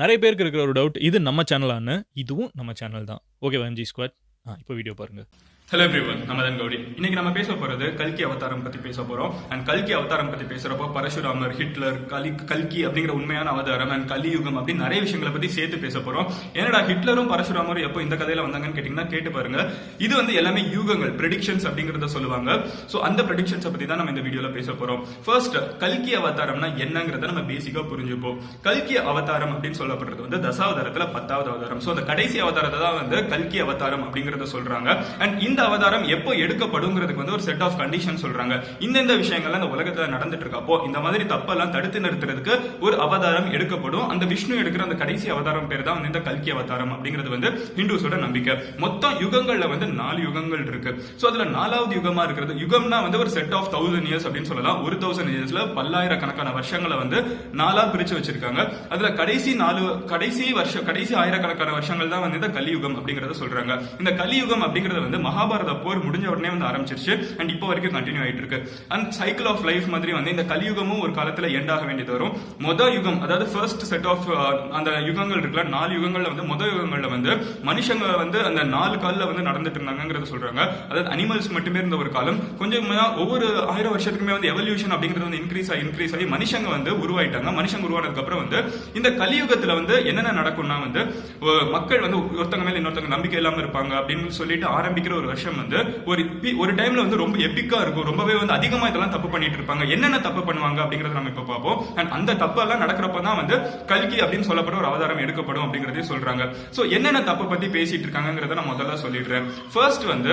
நிறைய பேருக்கு இருக்கிற ஒரு டவுட் இது நம்ம சேனலான்னு இதுவும் நம்ம சேனல் தான். ஓகே வஞ்சி ஸ்குவாட் ஆ இப்போ வீடியோ பாருங்கள் ஹலோ எவ்ரிவன் நம்ம தான் கௌடி இன்னைக்கு நம்ம பேச போறது கல்கி அவதாரம் பத்தி பேச போறோம். அண்ட் கல்கி அவதாரம் பத்தி பேசுறப்போ பரசுராமர் ஹிட்லர் கலி கல்கி அப்படிங்கிற உண்மையான அவதாரம் அண்ட் கலியுகம் அப்படின்னு நிறைய விஷயங்களை பத்தி சேர்த்து பேச போறோம். என்னடா ஹிட்லரும் பரசுராமரும் எப்போ இந்த கதையில வந்தாங்கன்னு கேட்டீங்கன்னா கேட்டு பாருங்க. இது வந்து எல்லாமே யூகங்கள் ப்ரெடிக்ஷன்ஸ் அப்படிங்கறத சொல்லுவாங்க. சோ அந்த ப்ரெடிக்ஷன்ஸ் பத்தி தான் நம்ம இந்த வீடியோல பேச போறோம். ஃபர்ஸ்ட் கல்கி அவதாரம்னா என்னங்கிறத நம்ம பேசிக்கா புரிஞ்சுப்போம். கல்கி அவதாரம் அப்படின்னு சொல்லப்படுறது வந்து தசாவதாரத்துல பத்தாவது அவதாரம். சோ அந்த கடைசி அவதாரத்தை தான் வந்து கல்கி அவதாரம் அப்படிங்கறத சொல்றாங்க. அண்ட் இந்த அவதாரம் எப்போ எடுக்கப்படுங்கிறதுக்கு வந்து ஒரு செட் ஆஃப் கண்டிஷன் சொல்றாங்க. இந்தந்த விஷயங்கள் இந்த உலகத்துல நடந்துட்டு இருக்கப்போ இந்த மாதிரி தப்பெல்லாம் தடுத்து நிறுத்துறதுக்கு ஒரு அவதாரம் எடுக்கப்படும். அந்த விஷ்ணு எடுக்கிற அந்த கடைசி அவதாரம் பேர் தான் வந்து இந்த கல்கி அவதாரம் அப்படிங்கிறது வந்து ஹிந்துஸோட நம்பிக்கை. மொத்தம் யுகங்கள்ல வந்து நாலு யுகங்கள் இருக்கு. சோ அதுல நாலாவது யுகமா இருக்கிறது. யுகம்னா வந்து ஒரு செட் ஆஃப் தௌசண்ட் இயர்ஸ் அப்படின்னு சொல்லலாம். ஒரு தௌசண்ட் இயர்ஸ்ல பல்லாயிரக்கணக்கான வருஷங்களை வந்து நாலா பிரிச்சு வச்சிருக்காங்க. அதுல கடைசி நாலு கடைசி வருஷம் கடைசி ஆயிரக்கணக்கான வருஷங்கள் தான் வந்து இந்த கலியுகம் அப்படிங்கறத சொல்றாங்க. இந்த கலியுகம் அப்படிங்கறது வந்து மகாபாரத போர் முடிஞ்ச உடனே வந்து ஆரம்பிச்சிருச்சு. அண்ட் இப்போ வரைக்கும் கண்டினியூ ஆயிட்டு இருக்கு அண்ட் சைக்கிள் ஆஃப் லைஃப் மாதிரி வந்து இந்த கலியுகமும் ஒரு காலத்துல எண்ட் ஆக வேண்டியது வரும். மொத யுகம் அதாவது ஃபர்ஸ்ட் செட் ஆஃப் அந்த யுகங்கள் இருக்குல்ல நாலு யுகங்கள்ல வந்து மொத யுகங்கள்ல வந்து மனுஷங்க வந்து அந்த நாலு காலில் வந்து நடந்துட்டு இருந்தாங்கிறத சொல்றாங்க. அதாவது அனிமல்ஸ் மட்டுமே இருந்த ஒரு காலம். கொஞ்சமா ஒவ்வொரு ஆயிரம் வருஷத்துக்குமே வந்து எவல்யூஷன் அப்படிங்கிறது வந்து இன்க்ரீஸ் ஆகி இன்க்ரீஸ் ஆகி மனுஷங்க வந்து உருவாயிட்டாங்க. மனுஷங்க உருவானதுக்கு அப்புறம் வந்து இந்த கலியுகத்துல வந்து என்னென்ன நடக்கும்னா வந்து மக்கள் வந்து ஒருத்தங்க மேல இன்னொருத்தங்க நம்பிக்கை இல்லாம இருப்பாங்க அப்படின்னு சொல்லிட்டு ஆரம்பிக்கிற ஒரு வருஷம் வந்து ஒரு ஒரு டைம்ல வந்து ரொம்ப எப்பிக்கா இருக்கும். ரொம்பவே வந்து அதிகமா இதெல்லாம் தப்பு பண்ணிட்டு இருப்பாங்க. என்னென்ன தப்பு பண்ணுவாங்க அப்படிங்கறத நம்ம இப்ப பார்ப்போம். அண்ட் அந்த தப்பெல்லாம் நடக்கிறப்ப தான் வந்து கல்கி அப்படின்னு சொல்லப்படும் ஒரு அவதாரம் எடுக்கப்படும் அப்படிங்கறதே சொல்றாங்க. சோ என்னென்ன தப்பு பத்தி பேசிட்டு இருக்காங்கிறத நான் முதல்ல சொல்லிடுறேன். ஃபர்ஸ்ட் வந்து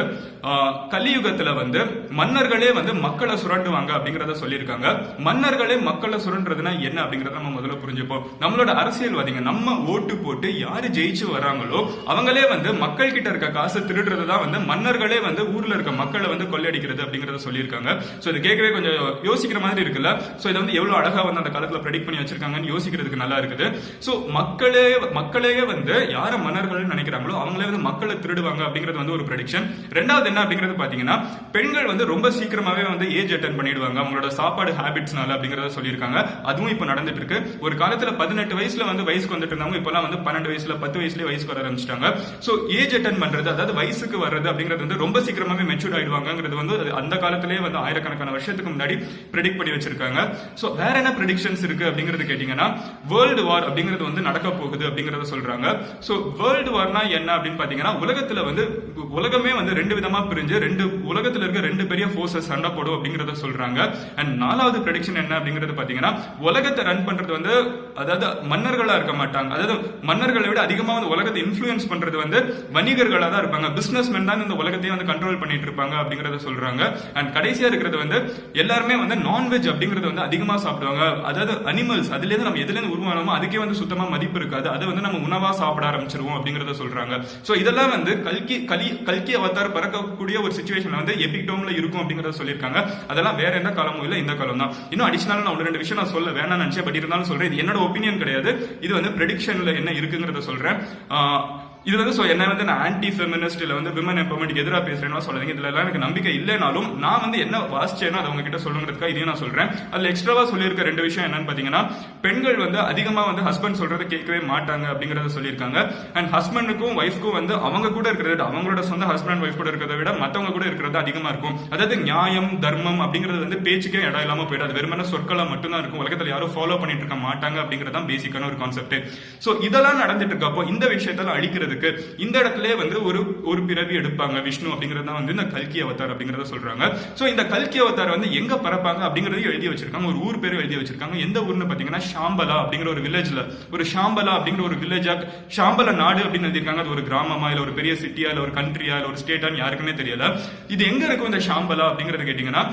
கலியுகத்துல வந்து மன்னர்களே வந்து மக்களை சுரண்டுவாங்க அப்படிங்கறத சொல்லியிருக்காங்க. மன்னர்களே மக்களை சுரண்டுறதுனா என்ன அப்படிங்கறத நம்ம முதல்ல புரிஞ்சுப்போம். நம்மளோட அரசியல்வாதிங்க நம்ம ஓட்டு போட்டு யாரு ஜெயிச்சு வராங்களோ அவங்களே வந்து மக்கள் கிட்ட இருக்க காசை திருடுறது தான் வந்து மன்னர்களே வந்து ஊர்ல இருக்க மக்களை வந்து கொள்ளையடிக்கிறது அப்படிங்கறத சொல்லியிருக்காங்க. சோ இது கேட்கவே கொஞ்சம் யோசிக்கிற மாதிரி இருக்குல்ல? சோ இதை வந்து எவ்வளவு அழகா வந்து அந்த காலத்துல ப்ரெடிக்ட் பண்ணி வச்சிருக்காங்கன்னு யோசிக்கிறதுக்கு நல்லா இருக்குது. சோ மக்களே மக்களே வந்து யார மன்னர்கள் நினைக்கிறாங்களோ அவங்களே வந்து மக்களை திருடுவாங்க அப்படிங்கிறது வந்து ஒரு ப்ரெடிக்ஷன் ரெண்டாவது என்ன அப்படிங்கிறது பாத்தீங்கன்னா பெண்கள் வந்து ரொம்ப சீக்கிரமாவே வந்து ஏஜ் அட்டன் பண்ணிடுவாங்க. அவங்களோட சாப்பாடு ஹேபிட்ஸ்னால அப்படிங்கறத சொல்லியிருக்காங்க. அதுவும் இப்போ நடந்துட்டு இருக்கு. ஒரு காலத்துல பதினெட்டு வயசுல வந்து வயசுக்கு வந்துட்டு இருந்தாங்க இப்பெல்லாம் வந்து பன்னெண்டு வயசுல பத்து வயசுல வயசுக்கு வர ஆரம்பிச்சிட்டாங்க. சோ ஏஜ் அட்டன் பண்றது அதாவது வயசுக்கு வர்றது அப்படிங்கிறது அப்படிங்கிறது வந்து ரொம்ப சீக்கிரமாவே மெச்சூர் ஆயிடுவாங்கிறது வந்து அந்த காலத்திலேயே வந்து ஆயிரக்கணக்கான வருஷத்துக்கு முன்னாடி ப்ரெடிக்ட் பண்ணி வச்சிருக்காங்க. ஸோ வேற என்ன ப்ரெடிக்ஷன்ஸ் இருக்கு அப்படிங்கிறது கேட்டீங்கன்னா வேர்ல்டு வார் அப்படிங்கிறது வந்து நடக்க போகுது அப்படிங்கறத சொல்றாங்க. ஸோ வேர்ல்டு வார்னா என்ன அப்படின்னு பாத்தீங்கன்னா உலகத்துல வந்து உலகமே வந்து ரெண்டு விதமா பிரிஞ்சு ரெண்டு உலகத்துல இருக்க ரெண்டு பெரிய ஃபோர்ஸஸ் சண்டை போடும் அப்படிங்கறத சொல்றாங்க. அண்ட் நாலாவது ப்ரெடிக்ஷன் என்ன அப்படிங்கறது பாத்தீங்கன்னா உலகத்தை ரன் பண்றது வந்து அதாவது மன்னர்களா இருக்க மாட்டாங்க. அதாவது மன்னர்களை விட அதிகமா வந்து உலகத்தை இன்ஃபுளுயன்ஸ் பண்றது வந்து வணிகர்களா தான் இருப்பாங்க. பிசினஸ் மேன் தான் இந்த உலகத்தையும் வந்து கண்ட்ரோல் பண்ணிட்டு இருப்பாங்க அப்படிங்கறத சொல்றாங்க. அண்ட் கடைசியா இருக்கிறது வந்து எல்லாருமே வந்து நான்வெஜ் அப்படிங்கறத வந்து அதிகமா சாப்பிடுவாங்க. அதாவது அனிமல்ஸ் அதுல இருந்து நம்ம எதுல இருந்து உருவானோமோ அதுக்கே வந்து சுத்தமா மதிப்பு இருக்காது. அதை வந்து நம்ம உணவா சாப்பிட ஆரம்பிச்சிருவோம் அப்படிங்கறத சொல்றாங்க. சோ இதெல்லாம் வந்து கல்கி கலி கல்கி அவதார் பறக்கக்கூடிய ஒரு சுச்சுவேஷன்ல வந்து எபிக் டோம்ல இருக்கும் அப்படிங்கறத சொல்லியிருக்காங்க. அதெல்லாம் வேற எந்த காலமும் இல்ல இந்த காலம் தான். இன்னும் அடிஷனல் நான் ஒரு ரெண்டு விஷயம் நான் சொல்ல வேணாம்னு நினைச்சேன். பட் இருந்தாலும் சொல்றேன் இது என்னோட ஒப்பீனியன் கிடையாது. இது வந்து ப்ரெடிக்ஷன்ல என்ன இருக்குங்கிறத சொல்றேன். இது வந்து ஸோ என்ன வந்து நான் ஆன்டி ஃபெமினிஸ்ட் வந்து விமன் எம்பவர்மெண்ட் எதிராக பேசுறேன்னு சொல்லாதீங்க. இதுல எல்லாம் எனக்கு நம்பிக்கை இல்லைனாலும் நான் வந்து என்ன வாசிச்சேனோ அதை உங்ககிட்ட சொல்லுங்கிறதுக்காக இதையும் நான் சொல்றேன். அதுல எக்ஸ்ட்ராவா சொல்லியிருக்க ரெண்டு விஷயம் என்னன்னு பாத்தீங்கன்னா பெண்கள் வந்து அதிகமா வந்து ஹஸ்பண்ட் சொல்றதை கேட்கவே மாட்டாங்க அப்படிங்கறத சொல்லியிருக்காங்க. அண்ட் ஹஸ்பண்டுக்கும் ஒய்ஃப்க்கும் வந்து அவங்க கூட இருக்கிறத அவங்களோட சொந்த ஹஸ்பண்ட் ஒய்ஃப் கூட இருக்கிறத விட மத்தவங்க கூட இருக்கிறது அதிகமா இருக்கும். அதாவது நியாயம் தர்மம் அப்படிங்கிறது வந்து பேச்சுக்கே இடம் இல்லாம போயிடாது. வெறுமன சொற்களா மட்டும்தான் இருக்கும். உலகத்துல யாரும் ஃபாலோ பண்ணிட்டு இருக்க மாட்டாங்க அப்படிங்கறதான் பேசிக்கான ஒரு கான்செப்ட் சோ இதெல்லாம் நடந்துட்டு இருக்கப்போ இந்த விஷயத்தெல்லாம் அழிக்கிறதுக்கு இந்த இடத்துல வந்து ஒரு ஒரு பிறவி எடுப்பாங்க. விஷ்ணு அப்படிங்கறது தான் வந்து இந்த கல்கி அவதார் அப்படிங்கறத சொல்றாங்க. சோ இந்த கல்கி அவதார் வந்து எங்க பறப்பாங்க அப்படிங்கறதையும் எழுதி வச்சிருக்காங்க. ஒரு ஊர் பேர் எழுதி வச்சிருக்காங்க. எந்த ஊர்னு பாத்தீங்கன்னா ஷாம்பலா அப்படிங்கிற ஒரு வில்லேஜ்ல ஒரு ஷாம்பலா அப்படிங்கிற ஒரு வில்லேஜா ஷாம்பல நாடு அப்படின்னு எழுதியிருக்காங்க. அது ஒரு கிராமமா இல்ல ஒரு பெரிய சிட்டியா இல்ல ஒரு கண்ட்ரியா இல்ல ஒரு ஸ்டேட்டான்னு யாருக்குமே தெரியல. இது எங்க இருக்கும் இந்த ஷாம்பலா அப்படிங்கறது கேட்டீங்கன்னா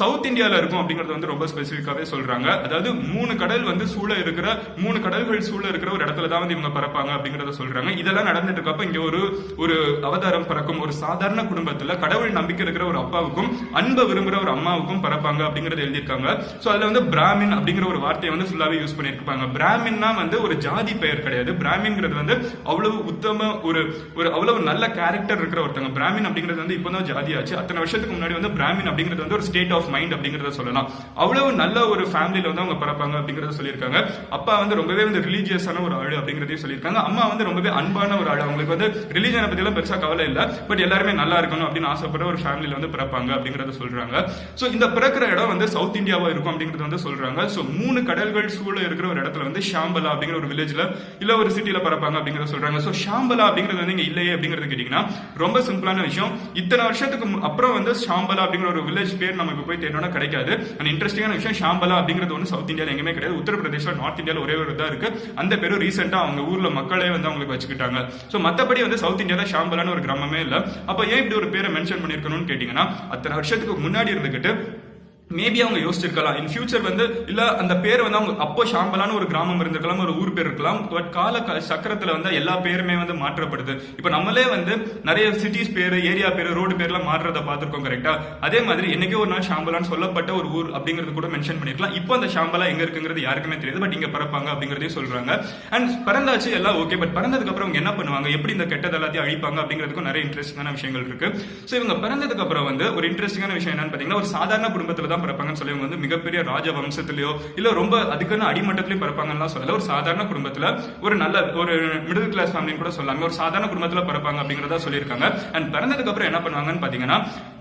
சவுத் இந்தியால இருக்கும் அப்படிங்கறது வந்து ரொம்ப ஸ்பெசிபிக்காவே சொல்றாங்க. அதாவது மூணு கடல் வந்து சூழ இருக்கிற மூணு கடல்கள் சூழ இருக்கிற ஒரு இடத்துல தான் வந்து இவங்க பறப்பாங்க அப்படிங்கறத சொல்றாங்க. இதெல்லாம் நடந்துட்டு வாழ்ந்துட்டு இருக்கப்ப இங்க ஒரு ஒரு அவதாரம் பறக்கும். ஒரு சாதாரண குடும்பத்துல கடவுள் நம்பிக்கை இருக்கிற ஒரு அப்பாவுக்கும் அன்பை விரும்புற ஒரு அம்மாவுக்கும் பறப்பாங்க அப்படிங்கறத எழுதியிருக்காங்க. சோ அதுல வந்து பிராமின் அப்படிங்கிற ஒரு வார்த்தையை வந்து ஃபுல்லாவே யூஸ் பண்ணிருப்பாங்க பிராமின்னா வந்து ஒரு ஜாதி பெயர் கிடையாது. பிராமின்ங்கிறது வந்து அவ்வளவு உத்தம ஒரு ஒரு அவ்வளவு நல்ல கேரக்டர் இருக்கிற ஒருத்தங்க. பிராமின் அப்படிங்கிறது வந்து இப்போதான் ஜாதி ஆச்சு. அத்தனை வருஷத்துக்கு முன்னாடி வந்து பிராமின் அப்படிங்கிறது வந்து ஒரு ஸ்டேட் ஆஃப் மைண்ட் அப்படிங்கறத சொல்லலாம். அவ்வளவு நல்ல ஒரு ஃபேமிலியில வந்து அவங்க பிறப்பாங்க அப்படிங்கறத சொல்லியிருக்காங்க. அப்பா வந்து ரொம்பவே வந்து ரிலீஜியஸான ஒரு ஆளு அப்படிங்கறதையும் சொல்லியிருக்காங்க. அம்மா வந்து ரொம்பவே அன்பான ஒரு ஆள் அவங்களுக்கு வந்து ரிலீஜனை பற்றிலாம் பெருசாக பெருசா கவலை இல்லை. பட் எல்லாருமே நல்லா இருக்கணும் அப்படின்னு ஆசைப்பட்ட ஒரு ஃபேமிலியில வந்து பிறப்பாங்க அப்படிங்கறத சொல்றாங்க. ஸோ இந்த பிறக்கிற இடம் வந்து சவுத் இந்தியாவா இருக்கும் அப்படிங்கறது வந்து சொல்றாங்க. ஸோ மூணு கடல்கள் சூழ இருக்கிற ஒரு இடத்துல வந்து ஷாம்பலா அப்படிங்கிற ஒரு வில்லேஜ்ல இல்ல ஒரு சிட்டில பிறப்பாங்க அப்படிங்கறத சொல்றாங்க. ஸோ ஷாம்பலா அப்படிங்கிறது வந்து இங்க இல்லையே அப்படிங்கறது கேட்டீங்கன்னா ரொம்ப சிம்பிளான விஷயம். இத்தனை வருஷத்துக்கு மு- அப்புறம் வந்து ஷாம்பலா அப்படிங்கிற ஒரு வில்லேஜ் பேர் நம்ம இப்ப போய் தேடணும்னா கிடைக்காது. அண்ட் இன்ட்ரெஸ்டிங்கான விஷயம் ஷாம்பலா அப்படிங்கிறது வந்து சவுத் இந்தியாவில் எங்கேயுமே கிடையாது. உத்தரப்பிரதேசம் நார்த் இந்தியாவில் ஒரே ஒரு தான் இருக்கு. அந்த பேரும் ரீசெண்டா அவங்க ஊர்ல மக்களே வந்து அவங்களுக்கு வச்சுக்கிட்டாங்க. சோ மத்தபடி வந்து சவுத் இந்தியாவில் ஷாம்பலான்னு ஒரு கிராமமே இல்ல. அப்ப ஏன் இப்படி ஒரு பேரை மென்ஷன் பண்ணிருக்கணும்னு கேட்டீங்கன்னா அத்தனை வருஷத்துக்கு முன்னாடி இருந்துகிட்டு மேபி அவங்க யோசிச்சிருக்கலாம். இன் ஃபியூச்சர் வந்து இல்ல அந்த பேர் வந்து அவங்க அப்போ ஷாம்பலான ஒரு கிராமம் இருந்திருக்கலாம் ஒரு ஊர் பேர் இருக்கலாம் பட் கால க- சக்கரத்துல வந்து எல்லா பேருமே வந்து மாற்றப்படுது. இப்போ நம்மளே வந்து நிறைய சிட்டிஸ் பேர் ஏரியா பேர் ரோடு பேர்லாம் மாறுறத பார்த்துருக்கோம் கரெக்டா அதே மாதிரி என்னைக்கே ஒரு நாள் ஷாம்பலான்னு சொல்லப்பட்ட ஒரு ஊர் அப்படிங்கிறது கூட மென்ஷன் பண்ணிருக்கலாம். இப்போ அந்த ஷாம்பலா எங்க இருக்குங்கிறது யாருக்குமே தெரியாது பட் இங்க பறப்பாங்க அப்படிங்கறதையும் சொல்றாங்க. அண்ட் பறந்தாச்சு எல்லாம் ஓகே பட் பறந்ததுக்கு அப்புறம் அவங்க என்ன பண்ணுவாங்க? எப்படி இந்த கெட்டது எல்லாத்தையும் அழிப்பாங்க? அப்படிங்கிறதுக்கும் நிறைய இன்ட்ரெஸ்டிங்கான விஷயங்கள் இருக்கு. ஸோ இவங்க பிறந்ததுக்கு அப்புறம் வந்து ஒரு இன்ட்ரெஸ்டிங்கான விஷயம் என்னன்னு பாத்தீங்கன்னா ஒரு சாதாரண குடும்பத்துல தான் தான் பிறப்பாங்கன்னு சொல்லி இவங்க வந்து மிகப்பெரிய ராஜ வம்சத்திலயோ இல்ல ரொம்ப அதுக்கான அடிமட்டத்திலயும் பிறப்பாங்கன்னு சொல்லல. ஒரு சாதாரண குடும்பத்துல ஒரு நல்ல ஒரு மிடில் கிளாஸ் ஃபேமிலின்னு கூட சொல்லாம ஒரு சாதாரண குடும்பத்துல பிறப்பாங்க அப்படிங்கறத சொல்லியிருக்காங்க. அண்ட் பிறந்ததுக்கு அப்புறம் என்ன பண்ணுவாங்கன்னு பாத்தீங்கன்னா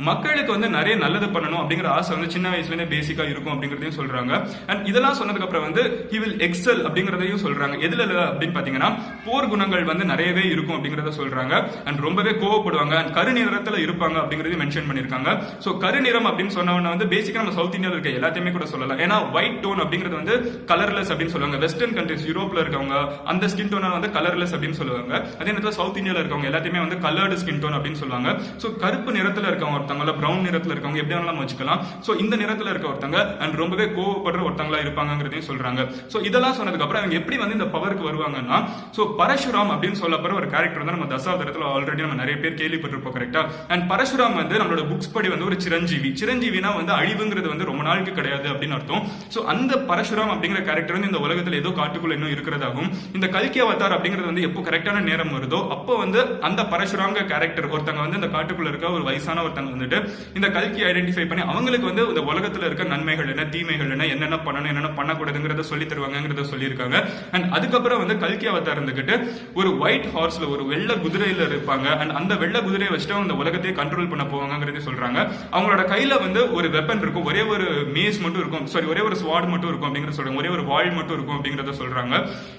மக்களுக்கு வந்து நிறைய நல்லது பண்ணணும் அப்படிங்கிற ஆசை வந்து சின்ன வயசுல இருந்தே பேசிக்கா இருக்கும் அப்படிங்கறதையும் சொல்றாங்க. அண்ட் இதெல்லாம் சொன்னதுக்கு அப்புறம் வந்து ஹி வில் எக்ஸல் அப்படிங்கறதையும் சொல்றாங்க. எதுல அப்படின்னு பாத்தீங்கன்னா போர் குணங்கள் வந்து நிறையவே இருக்கும் அப்படிங்கறத சொல்றாங்க. அண்ட் ரொம்பவே கோவப்படுவாங்க. அண்ட் கருநிறத்துல இருப்பாங்க அப்படிங்கறதையும் மென்ஷன் பண்ணிருக்காங்க சோ கருநிறம் அப்படின்னு சொன்னவன வந்து பேசிக்கா நம்ம சவுத் இந்தியாவில் இருக்க எல்லாத்தையுமே கூட சொல்லலாம். ஏன்னா ஒயிட் டோன் அப்படிங்கிறது வந்து கலர்லெஸ் அப்படின்னு சொல்லுவாங்க. வெஸ்டர்ன் கண்ட்ரிஸ் யூரோப்ல இருக்கவங்க அந்த ஸ்கின் டோனை வந்து கலர்லெஸ் அப்படின்னு சொல்லுவாங்க. அதே நேரத்தில் சவுத் இந்தியாவில் இருக்கவங்க எல்லாத்தையுமே வந்து கலர்டு ஸ்கின் டோன் அப்படின்னு சொல்லுவாங்க. ஸோ கருப்பு நிறத்துல இருக்கவங்க ஒருத்தவங்க பிரவுன் நிறத்துல இருக்கவங்க எப்படி வேணாலும் வச்சுக்கலாம். ஸோ இந்த நிறத்துல இருக்க ஒருத்தங்க அண்ட் ரொம்பவே கோவப்படுற ஒருத்தங்களா இருப்பாங்கிறதையும் சொல்றாங்க. சோ இதெல்லாம் சொன்னதுக்கு அப்புறம் அவங்க எப்படி வந்து இந்த பவருக்கு வருவாங்கன்னா சோ பரசுராம் அப்படின்னு சொல்லப்படுற ஒரு கேரக்டர் வந்து நம்ம தசாவதாரத்துல ஆல்ரெடி நம்ம நிறைய பேர் கேள்விப்பட்டிருப்போம் கரெக்டா அண்ட் பரசுராம் வந்து நம்மளோட புக்ஸ் படி வந்து ஒரு சிரஞ்சீவி. சிரஞ்சீவினா வந்து அழிவுங்கிறது வந்து ரொம்ப நாளுக்கு கிடையாது அப்படின்னு அர்த்தம். சோ அந்த பரசுராம் அப்படிங்கிற கேரக்டர் வந்து இந்த உலகத்தில் ஏதோ காட்டுக்குள்ள இன்னும் இருக்கிறதாகும் இந்த கல்கி அவதார் அப்படிங்கிறது வந்து எப்போ கரெக்டான நேரம் வருதோ அப்போ வந்து அந்த பரசுராங்க கேரக்டர் ஒருத்தங்க வந்து இந்த காட்டுக்குள்ள இருக்க ஒரு வயசான ஒருத்தங்க வந்துட்டு இந்த கல்கி ஐடென்டிஃபை பண்ணி அவங்களுக்கு வந்து இந்த உலகத்துல இருக்க நன்மைகள் என்ன தீமைகள் என்ன என்னென்ன பண்ணணும் என்னென்ன பண்ணக்கூடாதுங்கிறத சொல்லி தருவாங்கிறத சொல்லியிருக்காங்க. அண்ட் அதுக்கப்புறம் வந்து கல்கி அவதார் இருந்துகிட்டு ஒரு ஒயிட் ஹார்ஸ்ல ஒரு வெள்ள குதிரையில இருப்பாங்க. அண்ட் அந்த வெள்ள குதிரையை வச்சுட்டு அந்த உலகத்தையே கண்ட்ரோல் பண்ண போவாங்கிறதே சொல்றாங்க. அவங்களோட கையில வந்து ஒரு வெப்பன் இருக்கும். ஒரே ஒரு மேஸ் மட்டும் இருக்கும். சாரி ஒரே ஒரு ஸ்வாட் மட்டும் இருக்கும் அப்படிங்கறத சொல்றாங்க. ஒரே ஒரு வாள் மட்டும் இருக்கும் அப்படிங்கறத சொல்றாங்க.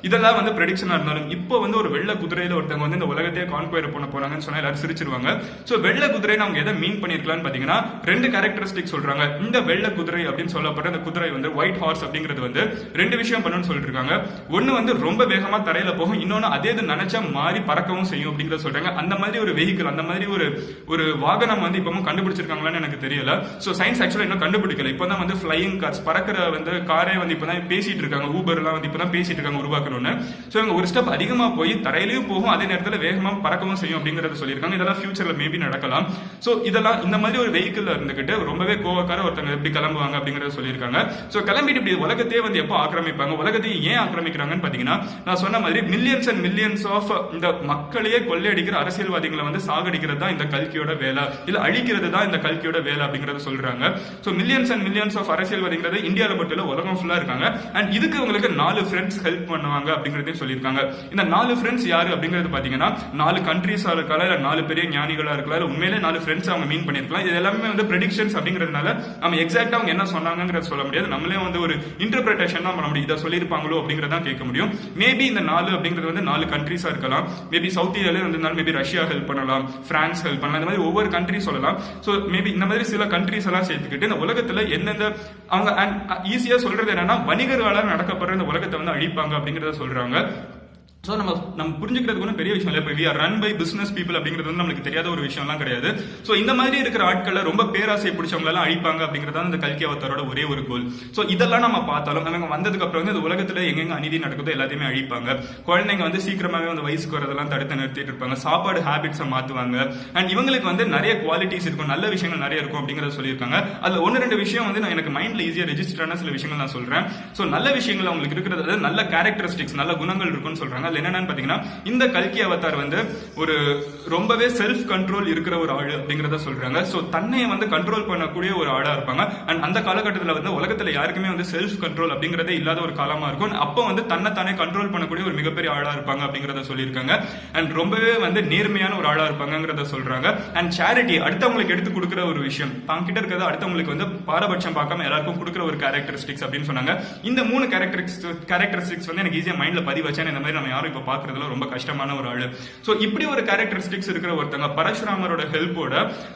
இதெல்லாம் வந்து ப்ரெடிக்ஷனா இருந்தாலும் இப்போ வந்து ஒரு வெள்ள குதிரையில ஒருத்தவங்க வந்து இந்த உலகத்தையே கான்குயர் பண்ண போறாங்கன்னு சொன்னா எல்லாரும் சிரிச்சிருவாங்க. சோ வெள்ள குதிரை அவங்க எதை மீன் பண்ணிருக்கலாம்னு பாத்தீங்கன்னா ரெண்டு கேரக்டரிஸ்டிக் சொல்றாங்க. இந்த வெள்ள குதிரை அப்படின்னு சொல்லப்பட்ட அந்த குதிரை வந்து ஒயிட் ஹார்ஸ் அப்படிங்கிறது வந்து ரெண்டு விஷயம் பண்ணணும்னு சொல்லிட்டு இருக்காங்க ஒண்ணு வந்து ரொம்ப வேகமா தரையில போகும். இன்னொன்னு அதே இது நினைச்சா மாறி பறக்கவும் செய்யும் அப்படிங்கறத சொல்றாங்க. அந்த மாதிரி ஒரு வெஹிக்கிள் அந்த மாதிரி ஒரு ஒரு வாகனம் வந்து இப்பவும் கண்டுபிடிச்சிருக்காங்களான்னு எனக்கு தெரியல. சோ சயின்ஸ் ஆக்சுவலா இன்னும் கண்டுபிடிக்கல. இப்பதான் வந்து ஃபிளையிங் கார்ஸ் பறக்கிற வந்து காரே வந்து இப்பதான் பேசிட்டு இருக்காங்க. ஊபர் எல்லாம் வந்து இப்பதான் பேசிட்டு இருக்காங்க உருவாக்கணும்னு. சோ இவங்க ஒரு ஸ்டெப் அதிகமா போய் தரையிலையும் போகும் அதே நேரத்துல வேகமா பறக்கவும் செய்யும் அப்படிங்கறத சொல்லியிருக்காங்க. இதெல்லாம் ஃபியூச்சர்ல மேபி நடக்கலாம். சோ இதெல்லாம் இந்த மாதிரி ஒரு வெஹிக்கிள் இருந்துகிட்டு ரொம்பவே கோவக்கார ஒருத்தங்க எப்படி கிளம்புவாங்க அப்படிங்கறத சொல்லியிருக்காங்க. சோ கிளம்பிட்டு இப்படி உலகத்தையே வந்து எப்போ ஆக்கிரமிப்பாங்க? உலகத்தையே ஏன் ஆக்கிரமிக்கிறாங்கன்னு பாத்தீங்கன்னா நான் சொன்ன மாதிரி மில்லியன்ஸ் அண்ட் மில்லியன்ஸ் ஆஃப் இந்த மக்களையே கொள்ளையடிக்கிற அரசியல்வாதிகளை வந்து சாகடிக்கிறது தான் இந்த கல்கியோட வேலை. இல்ல அழிக்கிறது தான் இந்த கல்கியோட வேலை அப்படிங்கறத சொல்றாங்க. So millions and millions of அரசியல்வாதிங்கிறது இந்தியாவில் மட்டும் இல்லை உலகம் ஃபுல்லாக இருக்காங்க. அண்ட் இதுக்கு உங்களுக்கு நாலு ஃப்ரெண்ட்ஸ் ஹெல்ப் பண்ணுவாங்க அப்படிங்கறதையும் சொல்லியிருக்காங்க. இந்த நாலு ஃப்ரெண்ட்ஸ் யாரு அப்படிங்கிறது பாத்தீங்கன்னா நாலு கண்ட்ரீஸா இருக்கலாம் இல்ல நாலு பெரிய ஞானிகளா இருக்கலாம் இல்லை உண்மையிலே நாலு ஃப்ரெண்ட்ஸ் அவங்க மீன் பண்ணியிருக்கலாம். இது எல்லாமே வந்து ப்ரெடிக்ஷன்ஸ் அப்படிங்கிறதுனால நம்ம எக்ஸாக்டாக அவங்க என்ன சொன்னாங்கிறத சொல்ல முடியாது. நம்மளே வந்து ஒரு இன்டர்பிரேஷன் தான் பண்ண முடியும். இதை சொல்லியிருப்பாங்களோ அப்படிங்கறத கேட்க முடியும். மேபி இந்த நாலு அப்படிங்கிறது வந்து நாலு கண்ட்ரீஸா இருக்கலாம். மேபி சவுத் இந்தியால இருந்தாலும் மேபி ரஷ்யா ஹெல்ப் பண்ணலாம் பிரான்ஸ் ஹெல்ப் பண்ணலாம். இந்த மாதிரி ஒவ்வொரு கண்ட்ரி சொல்லலாம். சோ மேபி இந்த மாதிரி சில கண்ட்ரீஸ் எல்லாம் சேர்த்துக்கிட்டு இந்த உலகத்துல எந்தெந்த அவங்க ஈஸியா uh, சொல்றது என்னன்னா வணிகர்களால் நடக்கப்படுற இந்த உலகத்தை வந்து அழிப்பாங்க அப்படிங்கறத சொல்றாங்க. ஸோ நம்ம நம்ம புரிஞ்சுக்கிறதுக்கு ஒன்றும் பெரிய விஷயம் இல்லை இப்போ we are run by business people அப்படிங்கிறது வந்து நம்மளுக்கு தெரியாத ஒரு விஷயம்லாம் கிடையாது. ஸோ இந்த மாதிரி இருக்கிற ஆட்களை ரொம்ப பேராசை பிடிச்சவங்களெல்லாம் அழிப்பாங்க அப்படிங்கிறது தான் இந்த கல்கி அவத்தாரோட ஒரே ஒரு கோல் ஸோ இதெல்லாம் நம்ம பார்த்தாலும் அவங்க வந்ததுக்கு அப்புறம் வந்து இந்த உலகத்தில் எங்கெங்க அநீதி நடக்குதோ எல்லாத்தையுமே அழிப்பாங்க. குழந்தைங்க வந்து சீக்கிரமாகவே வந்து வயசுக்கு வரதெல்லாம் தடுத்து நிறுத்திட்டு இருப்பாங்க. சாப்பாடு ஹேபிட்ஸை மாற்றுவாங்க அண்ட் இவங்களுக்கு வந்து நிறைய குவாலிட்டிஸ் இருக்கும். நல்ல விஷயங்கள் நிறைய இருக்கும் அப்படிங்கிறத சொல்லியிருக்காங்க. அதில் ஒன்று ரெண்டு விஷயம் வந்து நான் எனக்கு மைண்டில் ஈஸியாக ரெஜிஸ்டரான சில விஷயங்கள் நான் சொல்கிறேன் ஸோ நல்ல விஷயங்கள் அவங்களுக்கு இருக்கிறது நல்ல கேரக்டரிஸ்டிக்ஸ் நல்ல குணங்கள் இருக்கும்னு சொல்கிறாங்க அதுல என்னென்னு பாத்தீங்கன்னா இந்த கல்கி அவதார் வந்து ஒரு ரொம்பவே செல்ஃப் கண்ட்ரோல் இருக்கிற ஒரு ஆள் அப்படிங்கறத சொல்றாங்க. ஸோ தன்னையை வந்து கண்ட்ரோல் பண்ணக்கூடிய ஒரு ஆளா இருப்பாங்க. அண்ட் அந்த காலகட்டத்தில் வந்து உலகத்துல யாருக்குமே வந்து செல்ஃப் கண்ட்ரோல் அப்படிங்கறதே இல்லாத ஒரு காலமா இருக்கும். அப்போ வந்து தன்னை தானே கண்ட்ரோல் பண்ணக்கூடிய ஒரு மிகப்பெரிய ஆளா இருப்பாங்க அப்படிங்கறத சொல்லியிருக்காங்க. அண்ட் ரொம்பவே வந்து நேர்மையான ஒரு ஆளா இருப்பாங்கிறத சொல்றாங்க. அண்ட் சேரிட்டி அடுத்தவங்களுக்கு எடுத்து கொடுக்குற ஒரு விஷயம். தான்கிட்ட இருக்கிறத அடுத்தவங்களுக்கு வந்து பாரபட்சம் பார்க்காம எல்லாருக்கும் கொடுக்குற ஒரு கேரக்டரிஸ்டிக்ஸ் அப்படின்னு சொன்னாங்க. இந்த மூணு கேரக்டரிஸ்டிக்ஸ் கேரக்டரிஸ்டிக்ஸ் வந்து எனக்கு ஈஸியாக மைண்ட்ல பதிவு வச்சேன் இந்த மாதிரி நம்ம யாரும் இப்போ பாக்குறதுல ரொம்ப கஷ்டமான ஒரு ஆள். சோ இப்படி ஒரு கேரக்டரிஸ்டிக்ஸ் இருக்கிற ஒருத்தங்க பரசுராமரோட ஹெல்ப்போட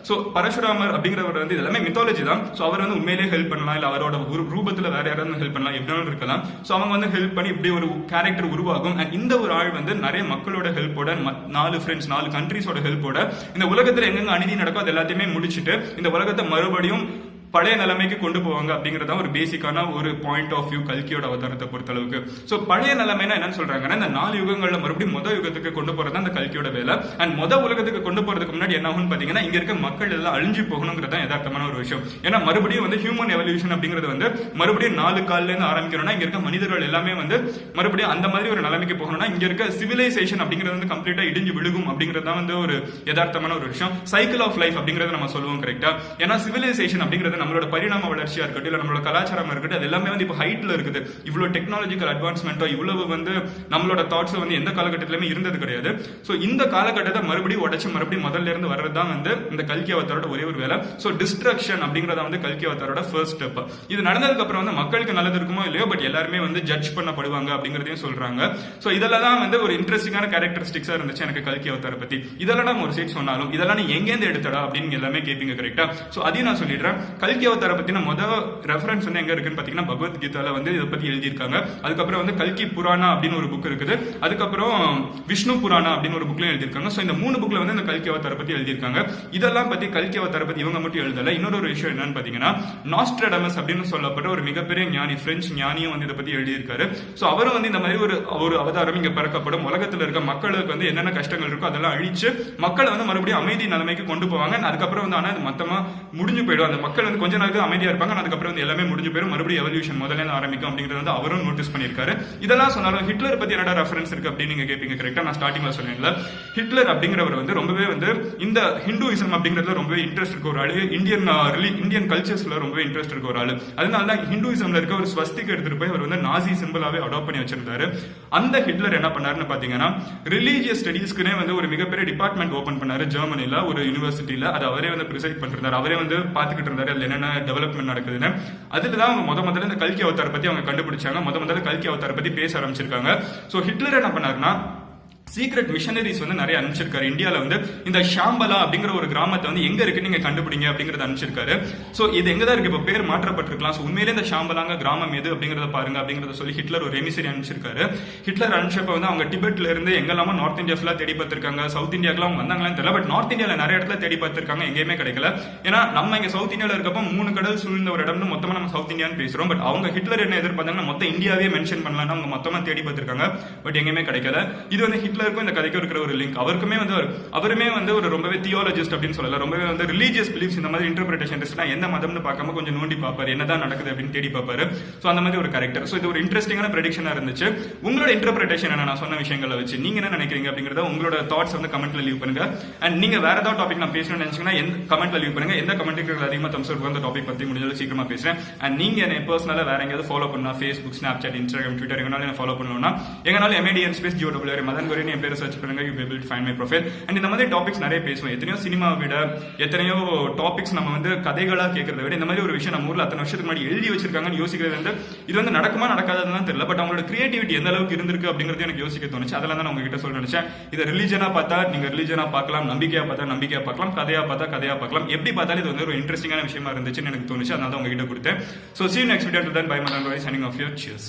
சோ பரசுராமர் அப்படிங்கிறவர் வந்து இதெல்லாமே மித்தாலஜி தான். சோ அவர் வந்து உண்மையிலேயே ஹெல்ப் பண்ணலாம் இல்ல அவரோட ஒரு ரூபத்துல வேற யாராவது ஹெல்ப் பண்ணலாம் எப்படினாலும் இருக்கலாம். ஸோ அவங்க வந்து ஹெல்ப் பண்ணி இப்படி ஒரு கேரக்டர் உருவாகும். அண்ட் இந்த ஒரு ஆள் வந்து நிறைய மக்களோட ஹெல்ப்போட நாலு ஃப்ரெண்ட்ஸ் நாலு கண்ட்ரீஸோட ஹெல்ப்போட இந்த உலகத்துல எங்கெங்க அநீதி நடக்கும் அது எல்லாத்தையுமே முடிச்சிட்டு இந்த உலகத்தை மறுபடியும் பழைய நிலைமைக்கு கொண்டு போவாங்க அப்படிங்கறத ஒரு பேசிக்கான ஒரு பாயிண்ட் ஆஃப் வியூ கல்கியோட அவதாரத்தை பொறுத்த அளவுக்கு சோ பழைய நிலைமைனா என்னன்னு சொல்றாங்கன்னா இந்த நாலு யுகங்கள்ல மறுபடியும் மொத யுகத்துக்கு கொண்டு போறது அந்த கல்கியோட வேலை. அண்ட் மொத உலகத்துக்கு கொண்டு போறதுக்கு முன்னாடி என்ன ஆகும்னு பாத்தீங்கன்னா இங்க இருக்க மக்கள் எல்லாம் அழிஞ்சு போகணுங்கிறது தான் யதார்த்தமான ஒரு விஷயம். ஏன்னா மறுபடியும் வந்து ஹியூமன் எவல்யூஷன் அப்படிங்கிறது வந்து மறுபடியும் நாலு கால்ல இருந்து ஆரம்பிக்கணும்னா இங்க இருக்க மனிதர்கள் எல்லாமே வந்து மறுபடியும் அந்த மாதிரி ஒரு நிலைமைக்கு போகணும்னா இங்க இருக்க சிவிலைசேஷன் அப்படிங்கிறது வந்து கம்ப்ளீட்டா இடிஞ்சு விழுகும் அப்படிங்கிறது தான் வந்து ஒரு யதார்த்தமான ஒரு விஷயம். சைக்கிள் ஆஃப் லைஃப் அப்படிங்கறத நம்ம சொல்லுவோம் கரெக்டா ஏன்னா சிவிலைசேஷன் அப்படிங்கிறது நம்மளோட பரிணாம வளர்ச்சியா இருக்கட்டும் இல்ல நம்மளோட கலாச்சாரமா இருக்கட்டும் அது எல்லாமே வந்து இப்போ ஹைட்ல இருக்குது. இவ்வளவு டெக்னாலஜிக்கல் அட்வான்ஸ்மெண்ட்டோ இவ்வளவு வந்து நம்மளோட தாட்ஸ் வந்து எந்த காலகட்டத்திலுமே இருந்தது கிடையாது. சோ இந்த காலகட்டத்தை மறுபடியும் உடச்சி மறுபடியும் முதல்ல இருந்து வர்றது தான் வந்து இந்த கல்கி அவத்தாரோட ஒரே ஒரு வேலை. சோ டிஸ்ட்ரக்ஷன் அப்படிங்கறத வந்து கல்கி அவத்தாரோட ஃபர்ஸ்ட் ஸ்டெப் இது நடந்ததுக்கு அப்புறம் வந்து மக்களுக்கு நல்லது இருக்குமோ இல்லையோ பட் எல்லாருமே வந்து ஜட்ஜ் பண்ணப்படுவாங்க அப்படிங்கறதையும் சொல்றாங்க. சோ இதெல்லாம் தான் வந்து ஒரு இன்ட்ரெஸ்டிங்கான கேரக்டரிஸ்டிக்ஸா இருந்துச்சு எனக்கு கல்கி அவத்தார பத்தி. இதெல்லாம் நம்ம ஒரு சீட் சொன்னாலும் இதெல்லாம் நீ எங்கேருந்து எடுத்தடா அப்படின்னு எல்லாமே கேட்பீங்க கரெக்டா சோ அதையும் நான் சொல்லிடுறேன். கல்கி அவதார பத்தின மொத ரெஃபரன்ஸ் வந்து எங்க இருக்குன்னு பாத்தீங்கன்னா பகவத்கீதால வந்து இதை பத்தி எழுதியிருக்காங்க. அதுக்கப்புறம் வந்து கல்கி புராணா அப்படின்னு ஒரு புக் இருக்குது. அதுக்கப்புறம் விஷ்ணு புராணா அப்படின்னு ஒரு புக்ல எழுதியிருக்காங்க. சோ இந்த மூணு புக்ல வந்து இந்த கல்கி அவதார பத்தி எழுதியிருக்காங்க. இதெல்லாம் பத்தி கல்கி அவதார பத்தி இவங்க மட்டும் எழுதல. இன்னொரு ஒரு விஷயம் என்னன்னு பாத்தீங்கன்னா நாஸ்ட்ரடமஸ் அப்படின்னு சொல்லப்பட்ட ஒரு மிகப்பெரிய ஞானி பிரெஞ்சு ஞானியும் வந்து இதை பத்தி எழுதியிருக்காரு. சோ அவரும் வந்து இந்த மாதிரி ஒரு ஒரு அவதாரம் இங்க பிறக்கப்படும். உலகத்துல இருக்க மக்களுக்கு வந்து என்னென்ன கஷ்டங்கள் இருக்கோ அதெல்லாம் அழிச்சு மக்களை வந்து மறுபடியும் அமைதி நிலைமைக்கு கொண்டு போவாங்க. அதுக்கப்புறம் வந்து ஆனா அது மொத்தமா முடிஞ்சு போயிடும். அந்த மக்கள் வந்து கொஞ்ச நாளுக்கு அமைதியா இருப்பாங்க. அதுக்கப்புறம் வந்து எல்லாமே முடிஞ்சு போயிடும் மறுபடியும் எவல்யூஷன் முதல்ல ஆரம்பிக்கும் அப்படிங்கறது வந்து அவரும் நோட்டீஸ் பண்ணியிருக்காரு. இதெல்லாம் சொன்னாலும் ஹிட்லர் பத்தி என்னடா ரெஃபரன்ஸ் இருக்கு அப்படின்னு நீங்க கேட்பீங்க கரெக்டா நான் ஸ்டார்டிங்ல சொன்னேன்ல. ஹிட்லர் அப்படிங்கிறவர் வந்து ரொம்பவே வந்து இந்த ஹிந்துயிசம் அப்படிங்கிறதுல ரொம்பவே இன்ட்ரெஸ்ட் இருக்க ஒரு ஆளு. இந்தியன் இந்தியன் கல்ச்சர்ஸ்ல ரொம்பவே இன்ட்ரெஸ்ட் இருக்க ஒரு ஆளு. அதனால தான் ஹிந்துயிசம்ல இருக்க ஒரு ஸ்வஸ்திக்கு எடுத்துட்டு போய் அவர் வந்து நாசி சிம்பிளாவே அடாப்ட் பண்ணி வச்சிருந்தாரு. அந்த ஹிட்லர் என்ன பண்ணாருன்னு பாத்தீங்கன்னா ரிலீஜியஸ் ஸ்டடீஸ்க்குனே வந்து ஒரு மிகப்பெரிய டிபார்ட்மெண்ட் ஓபன் பண்ணாரு. ஜெர்மனில ஒரு யூனிவர்சிட்டியில அதை அவரே வந்து ப்ரிசைட் பண்ணிருந்தாரு. அவரே வந்து பாத்துக்கிட்டு இருந்தாரு. அதுல என்னென்ன டெவலப்மெண்ட் நடக்குதுன்னு அதில் தான் அவங்க முத முதல்ல இந்த கல்கி அவதாரை பத்தி அவங்க கண்டுபிடிச்சாங்க. முத முதல்ல கல்கி அவதாரை பத்தி பேச ஆரம்பிச்சிருக்காங்க. சோ ஹிட்லர் என்ன பண்ணாருன்னா சீக்ரெட் மிஷனரிஸ் வந்து நிறைய அனுப்பிச்சிருக்காரு. இந்தியாவில் வந்து இந்த ஷாம்பலா அப்படிங்கிற ஒரு கிராமத்தை வந்து எங்க இருக்கு நீங்க கண்டுபிடிங்க அப்படிங்கறத அனுப்பிச்சிருக்காரு. ஸோ இது எங்க தான் இருக்கு? இப்ப பேர் மாற்றப்பட்டிருக்கலாம். ஸோ உண்மையிலே இந்த ஷாம்பலாங்க கிராமம் எது அப்படிங்கறத பாருங்க அப்படிங்கறத சொல்லி ஹிட்லர் ஒரு ரெமிசரி அனுப்பிச்சிருக்காரு. ஹிட்லர் அனுப்பிச்சப்ப வந்து அவங்க டிபெட்ல இருந்து எங்கெல்லாம நார்த் இந்தியா ஃபுல்லா தேடி பார்த்திருக்காங்க. சவுத் இந்தியாக்குலாம் அவங்க வந்தாங்களான்னு தெரியல. பட் நார்த் இந்தியாவில் நிறைய இடத்துல தேடி பார்த்திருக்காங்க. எங்கேயுமே கிடைக்கல. ஏன்னா நம்ம இங்க சவுத் இந்தியாவில் இருக்கப்ப மூணு கடல் சூழ்ந்த ஒரு இடம்னு மொத்தமா நம்ம சவுத் இந்தியான்னு பேசுறோம். பட் அவங்க ஹிட்லர் என்ன எதிர்பார்த்தாங்கன்னா மொத்த இந்தியாவே மென்ஷன் பண்ணலாம்னு அவங்க மொத்தமா தேடி பார்த்திருக்காங்க. பட் எங்கேயுமே கிடைக்கல. இது வந்து ஹிட்லருக்கும் இந்த கதைக்கு இருக்கிற ஒரு லிங்க் அவருக்குமே வந்து அவருமே வந்து ஒரு ரொம்பவே தியாலஜிஸ்ட் அப்படின்னு சொல்லலாம் ரொம்பவே வந்து ரிலீஜியஸ் பிலீஃப்ஸ் இந்த மாதிரி இன்டர்பிரேஷன் எந்த மதம்னு பார்க்காம கொஞ்சம் நோண்டி பார்ப்பாரு. என்னதான் நடக்குது அப்படின்னு தேடி பார்ப்பாரு. சோ அந்த மாதிரி ஒரு கரெக்டர் ஸோ இது ஒரு இன்ட்ரெஸ்டிங்கான ப்ரெடிக்ஷனா இருந்துச்சு. உங்களோட இன்டர்பிரேஷன் என்ன? நான் சொன்ன விஷயங்களை வச்சு. நீங்க என்ன நினைக்கிறீங்க அப்படிங்கறத உங்களோட தாட்ஸ் வந்து கமெண்ட்ல லீவ் பண்ணுங்க. அண்ட் நீங்க வேற ஏதாவது டாபிக் நான் பேசணும்னு நினைச்சீங்கன்னா எந்த கமெண்ட்ல லீவ் பண்ணுங்க. எந்த கமெண்ட்டுக்கு அதிகமாக தம்ஸ் அந்த டாபிக் பத்தி முடிஞ்சாலும் சீக்கிரமா பேசுறேன். அண்ட் நீங்க என்ன பர்சனலா வேற எங்கேயாவது ஃபாலோ பண்ணா ஃபேஸ்புக் ஸ்னாப்சாட் இன்ஸ்டாகிராம் ட்விட்டர் எங்கனாலும் என்ன ஃபாலோ பண்ணணும்னா எங்கனாலும் எம்ஏடிஎன் ஸ்பேஸ் ஜியோ டபிள்யூ மதன் கோரி என் பேரை சர்ச் பண்ணுங்க. You will find my profile and இந்த மாதிரி டாபிக்ஸ் நிறைய பேசுவோம். எத்தனையோ சினிமா விட எத்தனையோ டாபிக்ஸ் நம்ம வந்து கதைகளா கேட்கறத விட இந்த மாதிரி ஒரு விஷயம் நம்ம ஊர்ல அத்தனை வருஷத்துக்கு முன்னாடி எழுதி வச்சிருக்காங்கன்னு யோசிக்கிறது வந்து இது வந்து நடக்குமா நடக்காதுன்னு தெரியல. பட் அவங்களோட கிரியேட்டிவிட்டி எந்த அளவுக்கு இருந்திருக்கு அப்படிங்கிறது எனக்கு யோசிக்க தோணுச்சு. அதெல்லாம் தான் நான் உங்ககிட்ட சொல்ல நினைச்சேன். இதை ரிலீஜனாக பார்த்தா நீங்க ரிலீஜனாக பார்க்கலாம். நம்பிக்கையா பார்த்தா நம்பிக்கையா பார்க்கலாம். கதையா பார்த்தா கதையாக பார்க்கலாம். எப்படி பார்த்தாலும் இது வந்து ஒரு இன்ட்ரெஸ்டிங்கான விஷயமா இருந்துச்சுன்னு எனக்கு தோணுச்சு. அதனால தான் உங்ககிட்ட கொடுத்தேன். ஸோ சீ நெக்ஸ்ட் வீடியோ தான் bye Madan signing off your cheers